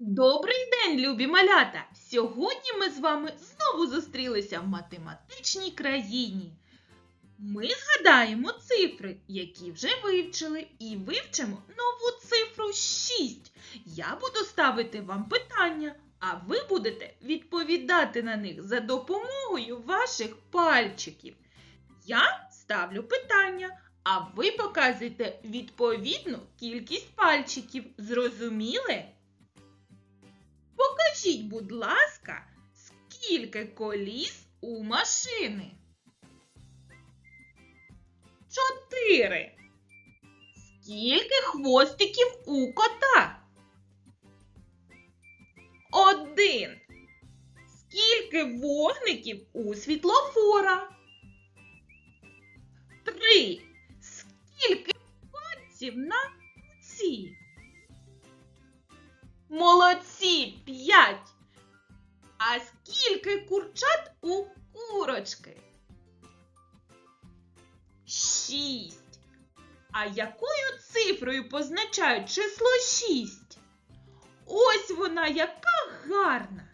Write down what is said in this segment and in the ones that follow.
Добрий день, любі малята! Сьогодні ми з вами знову зустрілися в математичній країні. Ми згадаємо цифри, які вже вивчили, і вивчимо нову цифру 6. Я буду ставити вам питання, а ви будете відповідати на них за допомогою ваших пальчиків. Я ставлю питання, а ви показуєте відповідну кількість пальчиків. Зрозуміли? Покажіть, будь ласка, скільки коліс у машини? Чотири. Скільки хвостиків у кота? Один. Скільки вогників у світлофора? Три. Скільки пальців на Молодці, п'ять. А скільки курчат у курочки? Шість. А якою цифрою позначають число шість? Ось вона яка гарна.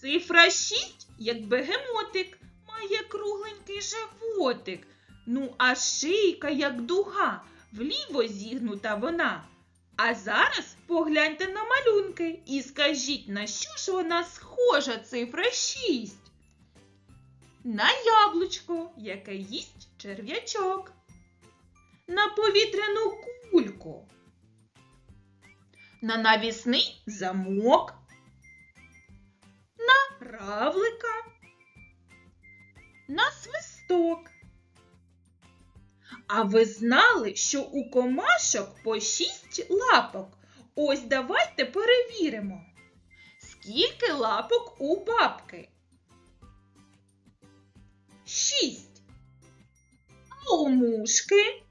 Цифра шість, як бегемотик, має кругленький животик. Ну, а шийка, як дуга, вліво зігнута вона. А зараз погляньте на малюнки і скажіть, на що ж вона схожа цифра 6? На яблучко, яке їсть черв'ячок. На повітряну кульку. На навісний замок. На равлика. На свисток. А ви знали, що у комашок по шість лапок? Ось давайте перевіримо. Скільки лапок у бабки? Шість. А у мушки?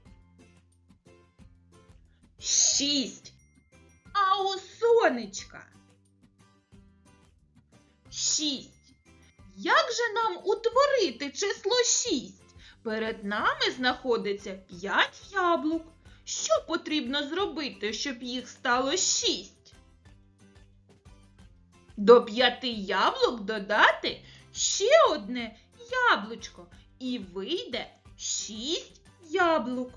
Шість. А у сонечка? Шість. Як же нам утворити число шість? Перед нами знаходиться 5 яблук. Що потрібно зробити, щоб їх стало 6? До 5 яблук додати ще одне яблучко і вийде 6 яблук.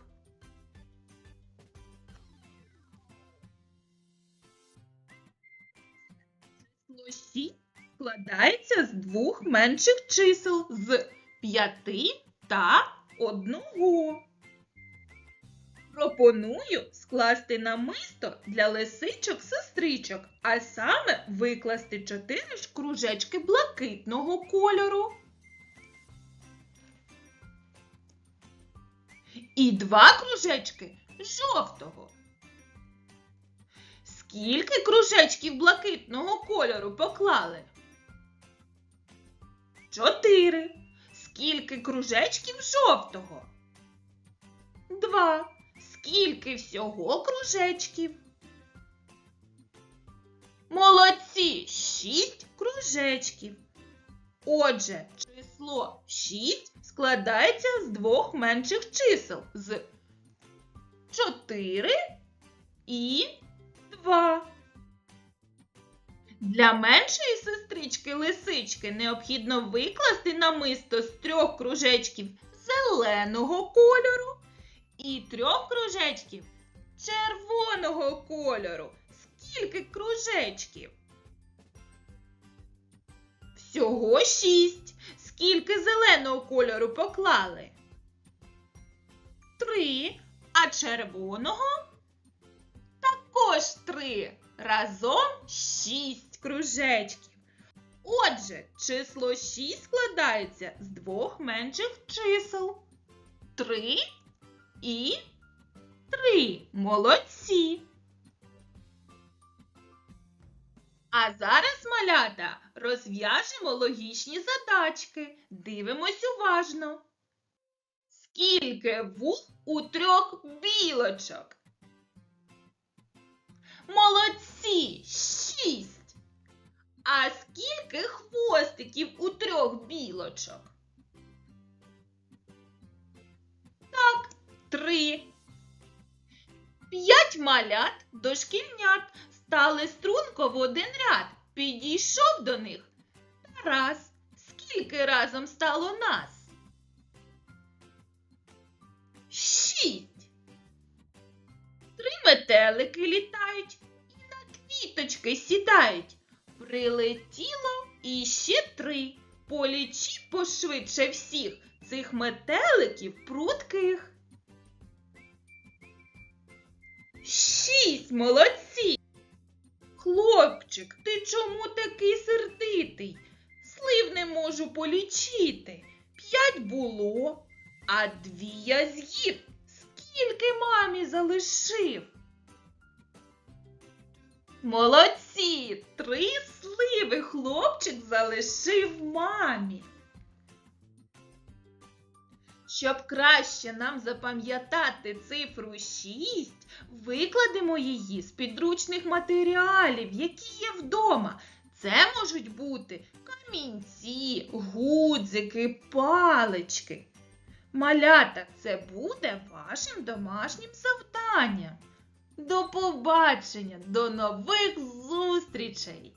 Число 6 складається з двох менших чисел з 5 та одного. Пропоную скласти намисто для лисичок-сестричок, а саме викласти чотири ж кружечки блакитного кольору. І два кружечки жовтого. Скільки кружечків блакитного кольору поклали? Чотири. Скільки кружечків жовтого? Два. Скільки всього кружечків? Молодці! Шість кружечків. Отже, число 6 складається з двох менших чисел з 4 і 2. Для меншої сестрички лисички необхідно викласти намисто з трьох кружечків зеленого кольору і трьох кружечків червоного кольору. Скільки кружечків? Всього шість. Скільки зеленого кольору поклали? Три. А червоного? Також три. Разом шість кружечків. Отже, число 6 складається з двох менших чисел. 3 і 3. Молодці. А зараз, малята, розв'яжемо логічні задачки. Дивимось уважно. Скільки вух у трьох білочок? Трьох білочок? Так, три. П'ять малят дошкільнят Стали струнко в один ряд, підійшов до них. Раз. Скільки разом стало нас? Шість. Три метелики літають і на квіточки сідають. Прилетіло іще три. Полічи пошвидше всіх цих метеликів прутких. Шість молодці. Хлопчик, ти чому такий сердитий? Слив не можу полічити. П'ять було, а дві я з'їв. Скільки мамі залишив? Молодці! Три сливи хлопчик залишив мамі. Щоб краще нам запам'ятати цифру 6, викладемо її з підручних матеріалів, які є вдома. Це можуть бути камінці, гудзики, палички. Малята, це буде вашим домашнім завданням. До побачення, до нових зустрічей!